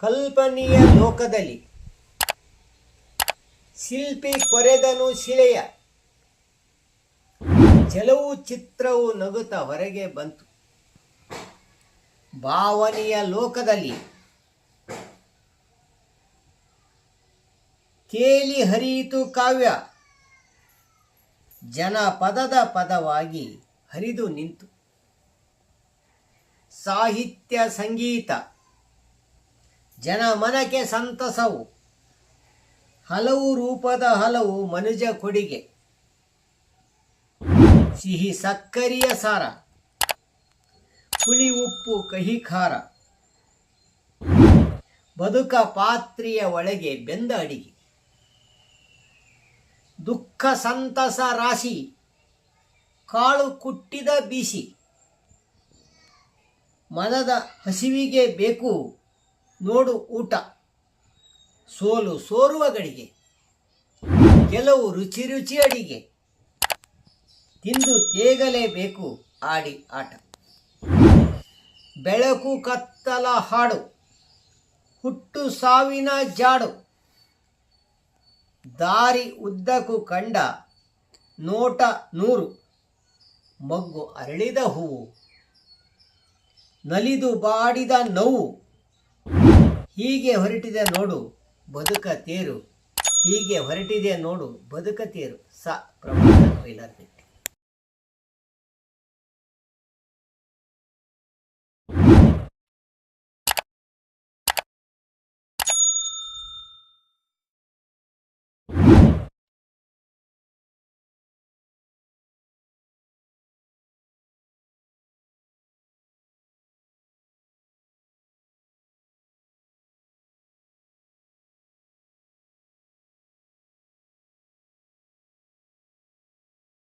ಕಲ್ಪನೆಯ ಲೋಕದಲ್ಲಿ ಶಿಲ್ಪಿ ಕೊರೆದನು ಶಿಲೆಯ. ಜಲವು ಚಿತ್ರವು ನಗುತ್ತ ಹೊರಗೆ ಬಂತು. ಭಾವನೆಯ ಲೋಕದಲ್ಲಿ ಕೇಳಿ ಹರಿಯಿತು ಕಾವ್ಯ. ಜನ ಪದದ ಪದವಾಗಿ ಹರಿದು ನಿಂತು. ಸಾಹಿತ್ಯ ಸಂಗೀತ. ಜನ ಮನಕ್ಕೆ ಸಂತಸವು. ಹಲವು ರೂಪದ ಹಲವು ಮನುಜ ಕೊಡಿಗೆ. ಸಿಹಿ ಸಕ್ಕರಿಯ ಸಾರ. ಹುಳಿ ಉಪ್ಪು ಕಹಿ ಖಾರ. ಬದುಕ ಪಾತ್ರೆಯ ಒಳಗೆ ಬೆಂದ ಅಡಿಗೆ. ದುಃಖ ಸಂತಸ ರಾಶಿ. ಕಾಳು ಕುಟ್ಟಿದ ಬೀಸಿ. ಮನದ ಹಸಿವಿಗೆ ಬೇಕು. ನೋಡು ಊಟ. ಸೋಲು ಸೋರುವ ಗಡಿಗೆ. ಕೆಲವು ರುಚಿ ರುಚಿ ಅಡಿಗೆ. ತಿಂದು ತೇಗಲೇಬೇಕು ಆಡಿ ಆಟ. ಬೆಳಕು ಕತ್ತಲ ಹಾಡು. ಹುಟ್ಟು ಸಾವಿನ ಜಾಡು. ದಾರಿ ಉದ್ದಕ್ಕೂ ಕಂಡ ನೋಟ ನೂರು. ಮಗ್ಗು ಅರಳಿದ ಹೂವು. ನಲಿದು ಬಾಡಿದ ನೋವು. ಹೀಗೆ ಹೊರಟಿದೆ ನೋಡು, ಬದುಕ ತೇರು. ಹೀಗೆ ಹೊರಟಿದೆ ನೋಡು, ಬದುಕ ತೇರು. ಸ ಪ್ರಭಾಕರ್